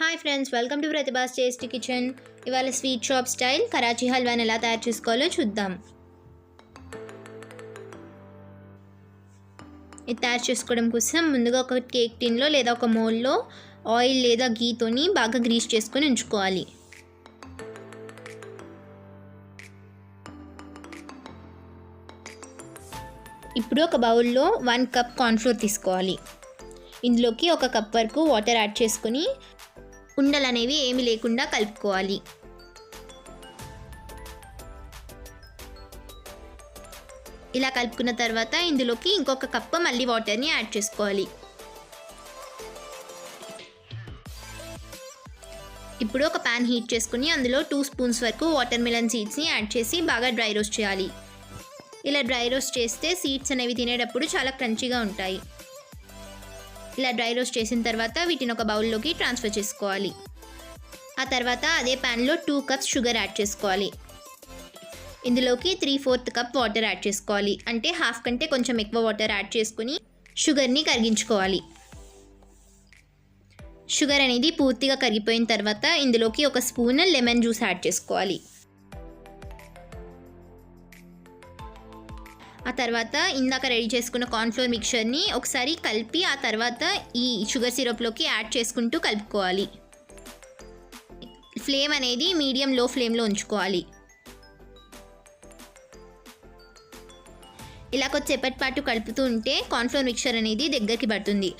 Hi friends welcome to Pratibha's taste kitchen ఇవాళ sweet shop style Karachi హల్వాని ఎలా తయారు చేసుకోవాలో చూద్దాం. ఇది తయారు చేసుకోవడం కోసం ముందుగా ఒక కేక్ టిన్లో లేదా ఒక మోల్లో ఆయిల్ లేదా గీతోని బాగా గ్రీస్ చేసుకొని ఉంచుకోవాలి. ఇప్పుడు ఒక బౌల్లో వన్ కప్ కార్న్ఫ్లోర్ తీసుకోవాలి. ఇందులోకి ఒక కప్ వరకు వాటర్ యాడ్ చేసుకొని ఉండలనేవి అనేవి లేకుండా కలుపుకోవాలి. ఇలా కలుపుకున్న తర్వాత ఇందులోకి ఇంకొక కప్పు మళ్ళీ వాటర్ని యాడ్ చేసుకోవాలి. ఇప్పుడు ఒక ప్యాన్ హీట్ చేసుకుని అందులో టూ స్పూన్స్ వరకు వాటర్ మిలన్ సీడ్స్ని యాడ్ చేసి బాగా డ్రై రోస్ట్ చేయాలి. ఇలా డ్రై రోస్ట్ చేస్తే సీడ్స్ అనేవి తినేటప్పుడు చాలా క్రంచీగా ఉంటాయి. ఇలా డ్రై రోస్ట్ చేసిన తర్వాత వీటిని ఒక బౌల్లోకి ట్రాన్స్ఫర్ చేసుకోవాలి. ఆ తర్వాత అదే ప్యాన్లో టూ కప్స్ షుగర్ యాడ్ చేసుకోవాలి. ఇందులోకి three fourth cup water add చేసుకోవాలి. అంటే హాఫ్ కంటే కొంచెం ఎక్కువ వాటర్ యాడ్ చేసుకుని షుగర్ని కరిగించుకోవాలి. షుగర్ అనేది పూర్తిగా కరిగిపోయిన తర్వాత ఇందులోకి ఒక స్పూన్ లెమన్ జ్యూస్ యాడ్ చేసుకోవాలి. ఆ తర్వాత ఇందాక రెడీ చేసుకున్న కార్న్ఫ్లోర్ మిక్చర్ని ఒకసారి కలిపి ఆ తర్వాత ఈ షుగర్ సిరప్లోకి యాడ్ చేసుకుంటూ కలుపుకోవాలి. ఫ్లేమ్ అనేది మీడియం లో ఫ్లేమ్లో ఉంచుకోవాలి. ఇలా కొద్దిసేపటి పాటు కలుపుతూ ఉంటే కార్న్ఫ్లోర్ మిక్చర్ అనేది దగ్గరికి పడుతుంది.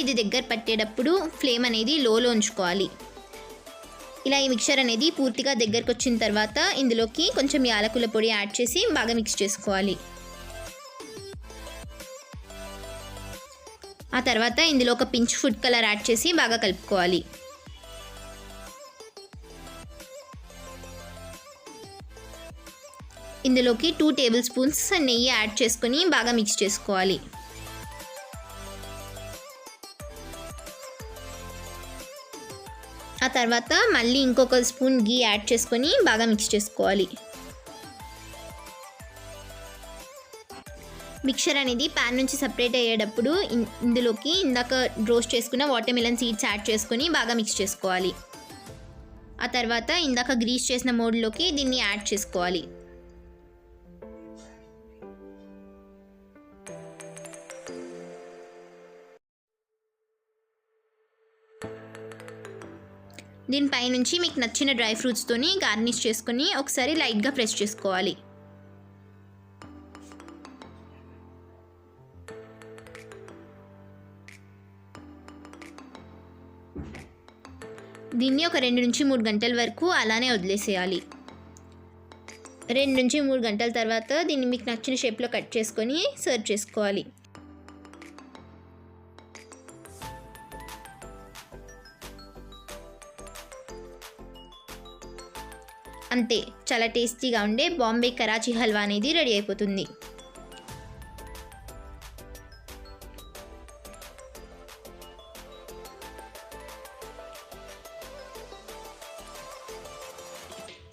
ఇది దగ్గర పట్టేటప్పుడు ఫ్లేమ్ అనేది లోలో ఉంచుకోవాలి. ఇలా ఈ మిక్చర్ అనేది పూర్తిగా దగ్గరకు వచ్చిన తర్వాత ఇందులోకి కొంచెం యాలకుల పొడి యాడ్ చేసి బాగా మిక్స్ చేసుకోవాలి. ఆ తర్వాత ఇందులో ఒక పించ్ ఫుడ్ కలర్ యాడ్ చేసి బాగా కలుపుకోవాలి. ఇందులోకి టూ టేబుల్ స్పూన్స్ నెయ్యి యాడ్ చేసుకొని బాగా మిక్స్ చేసుకోవాలి. ఆ తర్వాత మళ్ళీ ఇంకొక స్పూన్ గీ యాడ్ చేసుకొని బాగా మిక్స్ చేసుకోవాలి. మిక్చర్ అనేది ప్యాన్ నుంచి సపరేట్ అయ్యేటప్పుడు ఇందులోకి ఇందాక రోస్ట్ చేసుకున్న వాటర్ మిలన్ సీడ్స్ యాడ్ చేసుకొని బాగా మిక్స్ చేసుకోవాలి. ఆ తర్వాత ఇందాక గ్రీస్ చేసిన మోడ్లోకి దీన్ని యాడ్ చేసుకోవాలి. దీనిపై నుంచి మీకు నచ్చిన డ్రై ఫ్రూట్స్తోని గార్నిష్ చేసుకొని ఒకసారి లైట్గా ప్రెస్ చేసుకోవాలి. దీన్ని ఒక రెండు నుంచి మూడు గంటల వరకు అలానే వదిలేసేయాలి. రెండు నుంచి మూడు గంటల తర్వాత దీన్ని మీకు నచ్చిన షేప్లో కట్ చేసుకొని సర్వ్ చేసుకోవాలి. అంతే చాలా టేస్టీగా ఉండే బాంబే కరాచీ హల్వా అనేది రెడీ అయిపోతుంది.